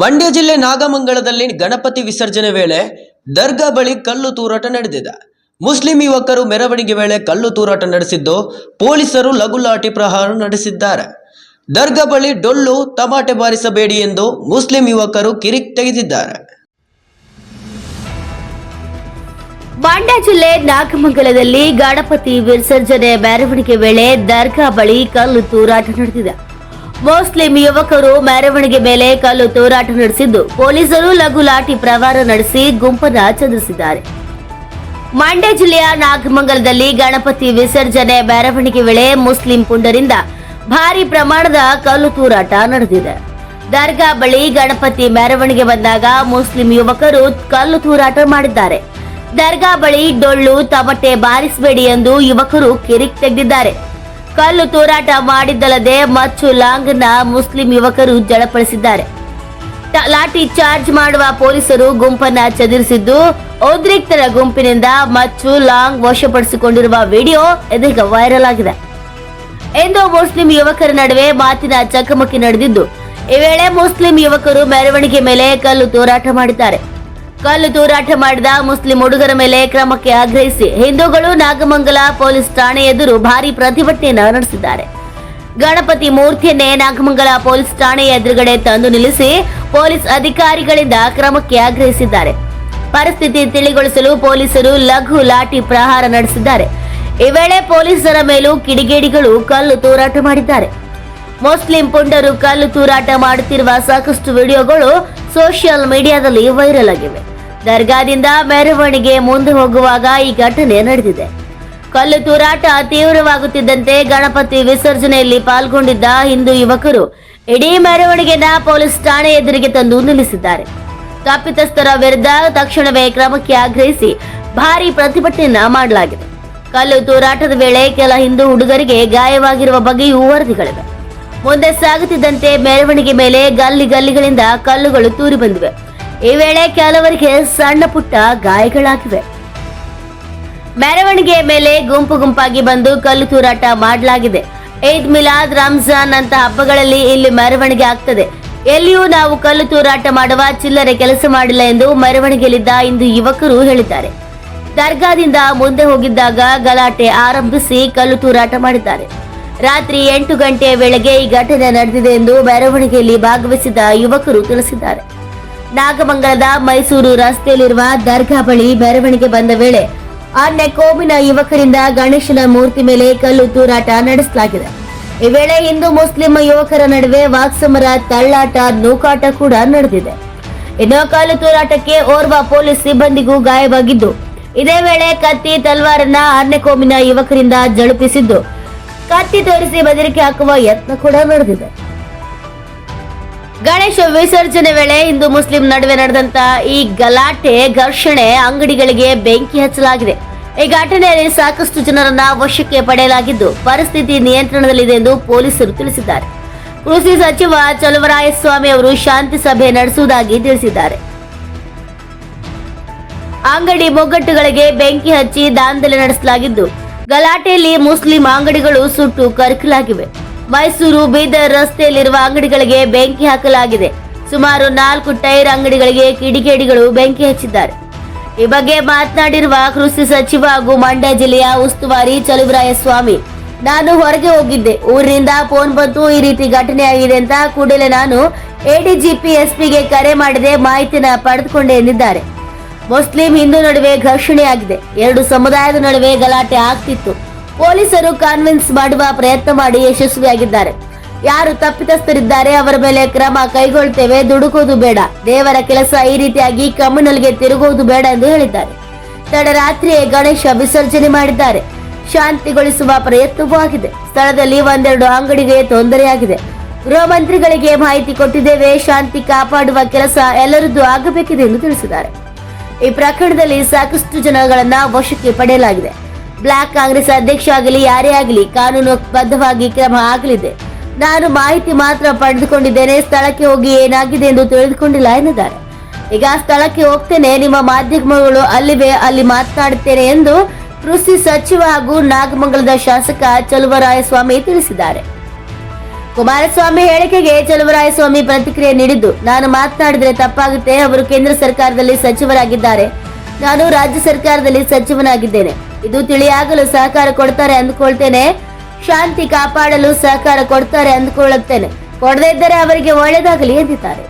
ಮಂಡ್ಯ ಜಿಲ್ಲೆ ನಾಗಮಂಗಲದಲ್ಲಿ ಗಣಪತಿ ವಿಸರ್ಜನೆ ವೇಳೆ ದರ್ಗಾ ಬಳಿ ಕಲ್ಲು ತೂರಾಟ ನಡೆದಿದೆ. ಮುಸ್ಲಿಂ ಯುವಕರು ಮೆರವಣಿಗೆ ವೇಳೆ ಕಲ್ಲು ತೂರಾಟ ನಡೆಸಿದ್ದು ಪೊಲೀಸರು ಲಘು ಲಾಠಿ ಪ್ರಹಾರ ನಡೆಸಿದ್ದಾರೆ. ದರ್ಗಾ ಬಳಿ ಡೊಳ್ಳು ತಮಾಟೆ ಬಾರಿಸಬೇಡಿ ಎಂದು ಮುಸ್ಲಿಂ ಯುವಕರು ಕಿರಿಕ್ ತೆಗೆದಿದ್ದಾರೆ. ಮಂಡ್ಯ ಜಿಲ್ಲೆ ನಾಗಮಂಗಲದಲ್ಲಿ ಗಣಪತಿ ವಿಸರ್ಜನೆ ಮೆರವಣಿಗೆ ವೇಳೆ ದರ್ಗಾ ಬಳಿ ಕಲ್ಲು ತೂರಾಟ ನಡೆದಿದೆ. ಮುಸ್ಲಿಂ ಯುವಕರು ಮೆರವಣಿಗೆ ಮೇಲೆ ಕಲ್ಲು ತೂರಾಟ ನಡೆಸಿದ್ದು. ಪೊಲೀಸರು ಲಘು ಲಾಠಿ ಪ್ರವಾರ ನಡೆಸಿ ಗುಂಪನ್ನ ಚದುರಿಸಿದ್ದಾರೆ ಮಂಡ್ಯ ಜಿಲ್ಲೆಯ ನಾಗಮಂಗಲದಲ್ಲಿ ಗಣಪತಿ ವಿಸರ್ಜನೆ ಮೆರವಣಿಗೆ ವೇಳೆ ಮುಸ್ಲಿಂ ಪುಂಡರಿಂದ ಭಾರಿ ಪ್ರಮಾಣದ ಕಲ್ಲು ತೂರಾಟ ನಡೆದಿದೆ. ದರ್ಗಾ ಬಳಿ ಗಣಪತಿ ಮೆರವಣಿಗೆ ಬಂದಾಗ ಮುಸ್ಲಿಂ ಯುವಕರು ಕಲ್ಲು ತೂರಾಟ ಮಾಡಿದ್ದಾರೆ. ದರ್ಗಾ ಬಳಿ ಡೊಳ್ಳು, ತಮಟೆ ಬಾರಿಸಬೇಡಿ ಎಂದು ಯುವಕರು ಕಿರಿಕ್ ತೆಗೆದಿದ್ದಾರೆ. ಕಲ್ಲು ತೂರಾಟ ಮಾಡಿದ್ದಲ್ಲದೆ ಮಚ್ಚು ಲಾಂಗ್ನ ಮುಸ್ಲಿಂ ಯುವಕರು ಜಳಪಡಿಸಿದ್ದಾರೆ. ಲಾಠಿ ಚಾರ್ಜ್ ಮಾಡುವ ಪೊಲೀಸರು ಗುಂಪನ್ನ ಚದುರಿಸಿದ್ದು, ಉದ್ರಿಕ್ತರ ಗುಂಪಿನಿಂದ ಮಚ್ಚು ಲಾಂಗ್ ವಶಪಡಿಸಿಕೊಂಡಿರುವ ವಿಡಿಯೋ ಇದೀಗ ವೈರಲ್ ಆಗಿದೆ. ಎಂದು ಮುಸ್ಲಿಂ ಯುವಕರ ನಡುವೆ ಮಾತಿನ ಚಕಮಕಿ ನಡೆದಿದ್ದು, ಈ ವೇಳೆ ಮುಸ್ಲಿಂ ಯುವಕರು ಮೆರವಣಿಗೆ ಮೇಲೆ ಕಲ್ಲು ತೂರಾಟ ಮಾಡಿದ್ದಾರೆ. ಕಲ್ಲು ತೂರಾಟ ಮಾಡಿದ ಮುಸ್ಲಿಂ ಹುಡುಗರ ಮೇಲೆ ಕ್ರಮಕ್ಕೆ ಆಗ್ರಹಿಸಿ ಹಿಂದೂಗಳು ನಾಗಮಂಗಲ ಪೊಲೀಸ್ ಠಾಣೆ ಎದುರು ಭಾರಿ ಪ್ರತಿಭಟನೆಯನ್ನು ನಡೆಸಿದ್ದಾರೆ. ಗಣಪತಿ ಮೂರ್ತಿಯನ್ನೇ ನಾಗಮಂಗಲ ಪೊಲೀಸ್ ಠಾಣೆಯ ಎದುರುಗಡೆ ತಂದು ನಿಲ್ಲಿಸಿ ಪೊಲೀಸ್ ಅಧಿಕಾರಿಗಳಿಂದ ಕ್ರಮಕ್ಕೆ ಆಗ್ರಹಿಸಿದ್ದಾರೆ. ಪರಿಸ್ಥಿತಿ ತಿಳಿಗೊಳಿಸಲು ಪೊಲೀಸರು ಲಘು ಲಾಠಿ ಪ್ರಹಾರ ನಡೆಸಿದ್ದಾರೆ. ಈ ವೇಳೆ ಪೊಲೀಸರ ಮೇಲೂ ಕಿಡಿಗೇಡಿಗಳು ಕಲ್ಲು ತೂರಾಟ ಮಾಡಿದ್ದಾರೆ. ಮುಸ್ಲಿಂ ಪುಂಡರು ಕಲ್ಲು ತೂರಾಟ ಮಾಡುತ್ತಿರುವ ಸಾಕಷ್ಟು ವಿಡಿಯೋಗಳು ಸೋಷಿಯಲ್ ಮೀಡಿಯಾದಲ್ಲಿ ವೈರಲ್ ಆಗಿವೆ. ದರ್ಗಾದಿಂದ ಮೆರವಣಿಗೆ ಮುಂದೆ ಹೋಗುವಾಗ ಈ ಘಟನೆ ನಡೆದಿದೆ. ಕಲ್ಲು ತೂರಾಟ ತೀವ್ರವಾಗುತ್ತಿದ್ದಂತೆ ಗಣಪತಿ ವಿಸರ್ಜನೆಯಲ್ಲಿ ಪಾಲ್ಗೊಂಡಿದ್ದ ಹಿಂದೂ ಯುವಕರು ಇಡೀ ಮೆರವಣಿಗೆನ ಪೊಲೀಸ್ ಠಾಣೆ ಎದುರಿಗೆ ತಂದು ನಿಲ್ಲಿಸಿದ್ದಾರೆ. ತಪ್ಪಿತಸ್ಥರ ವಿರುದ್ಧ ತಕ್ಷಣವೇ ಕ್ರಮಕ್ಕೆ ಆಗ್ರಹಿಸಿ ಭಾರಿ ಪ್ರತಿಭಟನೆ ಮಾಡಲಾಗಿದೆ. ಕಲ್ಲು ತೂರಾಟದ ವೇಳೆ ಕೆಲ ಹಿಂದೂ ಹುಡುಗರಿಗೆ ಗಾಯವಾಗಿರುವ ಬಗ್ಗೆಯೂ ವರದಿಗಳಿವೆ. ಮುಂದೆ ಸಾಗುತ್ತಿದ್ದಂತೆ ಮೆರವಣಿಗೆ ಮೇಲೆ ಗಲ್ಲಿ ಗಲ್ಲಿಗಳಿಂದ ಕಲ್ಲುಗಳು ತೂರಿ ಬಂದಿವೆ. ಈ ವೇಳೆ ಕೆಲವರಿಗೆ ಸಣ್ಣ ಪುಟ್ಟ ಗಾಯಗಳಾಗಿವೆ. ಮೆರವಣಿಗೆ ಮೇಲೆ ಗುಂಪು ಗುಂಪಾಗಿ ಬಂದು ಕಲ್ಲು ತೂರಾಟ ಮಾಡಲಾಗಿದೆ. ಈದ್ ಮಿಲಾದ್, ರಂಜಾನ್ ಅಂತ ಹಬ್ಬಗಳಲ್ಲಿ ಇಲ್ಲಿ ಮೆರವಣಿಗೆ ಆಗ್ತದೆ. ಎಲ್ಲಿಯೂ ನಾವು ಕಲ್ಲು ತೂರಾಟ ಮಾಡುವ ಚಿಲ್ಲರೆ ಕೆಲಸ ಮಾಡಿಲ್ಲ ಎಂದು ಮೆರವಣಿಗೆಯಲ್ಲಿದ್ದ ಇಂದು ಯುವಕರು ಹೇಳಿದ್ದಾರೆ. ದರ್ಗಾದಿಂದ ಮುಂದೆ ಹೋಗಿದ್ದಾಗ ಗಲಾಟೆ ಆರಂಭಿಸಿ ಕಲ್ಲು ತೂರಾಟ ಮಾಡಿದ್ದಾರೆ. ರಾತ್ರಿ ಎಂಟು ಗಂಟೆಯ ವೇಳೆಗೆ ಈ ಘಟನೆ ನಡೆದಿದೆ ಎಂದು ಮೆರವಣಿಗೆಯಲ್ಲಿ ಭಾಗವಹಿಸಿದ ಯುವಕರು ತಿಳಿಸಿದ್ದಾರೆ. ನಾಗಮಂಗಲದ ಮೈಸೂರು ರಸ್ತೆಯಲ್ಲಿರುವ ದರ್ಗಾ ಬಳಿ ಮೆರವಣಿಗೆ ಬಂದ ವೇಳೆ ಅನ್ಯ ಕೋಮಿನ ಯುವಕರಿಂದ ಗಣೇಶನ ಮೂರ್ತಿ ಮೇಲೆ ಕಲ್ಲು ತೂರಾಟ ನಡೆಸಲಾಗಿದೆ. ಈ ವೇಳೆ ಹಿಂದೂ ಮುಸ್ಲಿಂ ಯುವಕರ ನಡುವೆ ವಾಕ್ಸಮರ, ತಳ್ಳಾಟ, ನೂಕಾಟ ಕೂಡ ನಡೆದಿದೆ. ಇನ್ನು ಕಲ್ಲು ತೂರಾಟಕ್ಕೆ ಓರ್ವ ಪೊಲೀಸ್ ಸಿಬ್ಬಂದಿಗೂ ಗಾಯವಾಗಿದ್ದು, ಇದೇ ವೇಳೆ ಕತ್ತಿ ತಲ್ವಾರನ್ನ ಅನ್ಯ ಕೋಮಿನ ಯುವಕರಿಂದ ಜಳುಪಿಸಿದ್ದು ಕತ್ತಿ ತೋರಿಸಿ ಬೆದರಿಕೆ ಹಾಕುವ ಯತ್ನ ಕೂಡ ನಡೆದಿದೆ. ಗಣೇಶ ವಿಸರ್ಜನೆ ವೇಳೆ ಹಿಂದೂ ಮುಸ್ಲಿಂ ನಡುವೆ ನಡೆದಂತ ಈ ಗಲಾಟೆ, ಘರ್ಷಣೆ ಅಂಗಡಿಗಳಿಗೆ ಬೆಂಕಿ ಹಚ್ಚಲಾಗಿದೆ. ಈ ಘಟನೆಯಲ್ಲಿ ಸಾಕಷ್ಟು ಜನರನ್ನ ವಶಕ್ಕೆ ಪಡೆಯಲಾಗಿದ್ದು, ಪರಿಸ್ಥಿತಿ ನಿಯಂತ್ರಣದಲ್ಲಿದೆ ಎಂದು ಪೊಲೀಸರು ತಿಳಿಸಿದ್ದಾರೆ. ಕೃಷಿ ಸಚಿವ ಚಲುವರಾಯಸ್ವಾಮಿ ಅವರು ಶಾಂತಿ ಸಭೆ ನಡೆಸುವುದಾಗಿ ತಿಳಿಸಿದ್ದಾರೆ. ಅಂಗಡಿ ಮೊಗ್ಗಟ್ಟುಗಳಿಗೆ ಬೆಂಕಿ ಹಚ್ಚಿ ದಾಂಧಲೆ ನಡೆಸಲಾಗಿದ್ದು ಗಲಾಟೆಯಲ್ಲಿ ಮುಸ್ಲಿಂ ಅಂಗಡಿಗಳು ಸುಟ್ಟು ಕರಕಲಾಗಿವೆ. ಮೈಸೂರು ಬೀದರ್ ರಸ್ತೆಯಲ್ಲಿರುವ ಅಂಗಡಿಗಳಿಗೆ ಬೆಂಕಿ ಹಾಕಲಾಗಿದೆ. ಸುಮಾರು ನಾಲ್ಕು ಟೈರ್ ಅಂಗಡಿಗಳಿಗೆ ಕಿಡಿಗೇಡಿಗಳು ಬೆಂಕಿ ಹಚ್ಚಿದ್ದಾರೆ. ಈ ಬಗ್ಗೆ ಮಾತನಾಡಿರುವ ಕೃಷಿ ಸಚಿವ ಹಾಗೂ ಮಂಡ್ಯ ಜಿಲ್ಲೆಯ ಉಸ್ತುವಾರಿ ಚಲುವರಾಯಸ್ವಾಮಿ, ನಾನು ಹೊರಗೆ ಹೋಗಿದ್ದೆ. ಊರಿನಿಂದ ಫೋನ್ ಬಂತು, ಈ ರೀತಿ ಘಟನೆ ಆಗಿದೆ ಅಂತ ಕೂಡಲೇ ನಾನು ಎಡಿಜಿಪಿ ಎಸ್ಪಿಗೆ ಕರೆ ಮಾಡಿದೆ ಮಾಹಿತಿನ ಪಡೆದುಕೊಂಡೆ ಎಂದಿದ್ದಾರೆ. ಮುಸ್ಲಿಂ ಹಿಂದೂ ನಡುವೆ ಘರ್ಷಣೆಯಾಗಿದೆ. ಎರಡು ಸಮುದಾಯದ ನಡುವೆ ಗಲಾಟೆ ಆಗ್ತಿತ್ತು. ಪೊಲೀಸರು ಕಾನ್ವಿನ್ಸ್ ಮಾಡುವ ಪ್ರಯತ್ನ ಮಾಡಿ ಯಶಸ್ವಿಯಾಗಿದ್ದಾರೆ. ಯಾರು ತಪ್ಪಿತಸ್ಥರಿದ್ದಾರೆ ಅವರ ಮೇಲೆ ಕ್ರಮ ಕೈಗೊಳ್ತೇವೆ, ದುಡುಕೋದು ಬೇಡ. ದೇವರ ಕೆಲಸ ಈ ರೀತಿಯಾಗಿ ಕಮ್ಯುನಲ್ಗೆ ತಿರುಗುವುದು ಬೇಡ ಎಂದು ಹೇಳಿದ್ದಾರೆ. ತಡರಾತ್ರಿಯೇ ಗಣೇಶ ವಿಸರ್ಜನೆ ಮಾಡಿದ್ದಾರೆ. ಶಾಂತಿಗೊಳಿಸುವ ಪ್ರಯತ್ನವೂ ಆಗಿದೆ. ಸ್ಥಳದಲ್ಲಿ ಒಂದೆರಡು ಅಂಗಡಿಗೆ ತೊಂದರೆಯಾಗಿದೆ. ಗೃಹ ಮಂತ್ರಿಗಳಿಗೆ ಮಾಹಿತಿ ಕೊಟ್ಟಿದ್ದೇವೆ, ಶಾಂತಿ ಕಾಪಾಡುವ ಕೆಲಸ ಎಲ್ಲರದ್ದು ಆಗಬೇಕಿದೆ ಎಂದು ತಿಳಿಸಿದ್ದಾರೆ. ಈ ಪ್ರಕರಣದಲ್ಲಿ ಸಾಕಷ್ಟು ಜನಗಳನ್ನ ವಶಕ್ಕೆ ಪಡೆಯಲಾಗಿದೆ. ಬ್ಲಾಕ್ ಕಾಂಗ್ರೆಸ್ ಅಧ್ಯಕ್ಷ ಆಗಲಿ, ಯಾರೇ ಆಗಲಿ, ಕಾನೂನು ಬದ್ಧವಾಗಿ ಕ್ರಮ ಆಗಲಿದೆ. ನಾನು ಮಾಹಿತಿ ಮಾತ್ರ ಪಡೆದುಕೊಂಡಿದ್ದೇನೆ, ಸ್ಥಳಕ್ಕೆ ಹೋಗಿ ಏನಾಗಿದೆ ಎಂದು ತಿಳಿದುಕೊಂಡಿಲ್ಲ ಎನ್ನಿದ್ದಾರೆ ಈಗ ಸ್ಥಳಕ್ಕೆ ಹೋಗ್ತೇನೆ, ನಿಮ್ಮ ಮಾಧ್ಯಮಗಳು ಅಲ್ಲಿವೆ, ಅಲ್ಲಿ ಮಾತನಾಡುತ್ತೇನೆ ಎಂದು ಕೃಷಿ ಸಚಿವ ಹಾಗೂ ನಾಗಮಂಗಲದ ಶಾಸಕ ಚಲುವರಾಯಸ್ವಾಮಿ ತಿಳಿಸಿದ್ದಾರೆ. ಕುಮಾರಸ್ವಾಮಿ ಹೇಳಿಕೆಗೆ ಚಲುವರಾಯಸ್ವಾಮಿ ಪ್ರತಿಕ್ರಿಯೆ ನೀಡಿದ್ದು, ನಾನು ಮಾತನಾಡಿದ್ರೆ ತಪ್ಪಾಗುತ್ತೆ, ಅವರು ಕೇಂದ್ರ ಸರ್ಕಾರದಲ್ಲಿ ಸಚಿವರಾಗಿದ್ದಾರೆ. ನಾನು ರಾಜ್ಯ ಸರ್ಕಾರದಲ್ಲಿ ಸಚಿವನಾಗಿದ್ದೇನೆ. ಇದು ತಿಳಿಯಾಗಲು ಸಹಕಾರ ಕೊಡ್ತಾರೆ ಅಂದ್ಕೊಳ್ತೇನೆ. ಶಾಂತಿ ಕಾಪಾಡಲು ಸಹಕಾರ ಕೊಡ್ತಾರೆ ಅಂದ್ಕೊಳ್ಳುತ್ತೇನೆ. ಕೊಡದೇ ಇದ್ದರೆ ಅವರಿಗೆ ಒಳ್ಳೆಯದಾಗಲಿ ಎಂದಿದ್ದಾರೆ.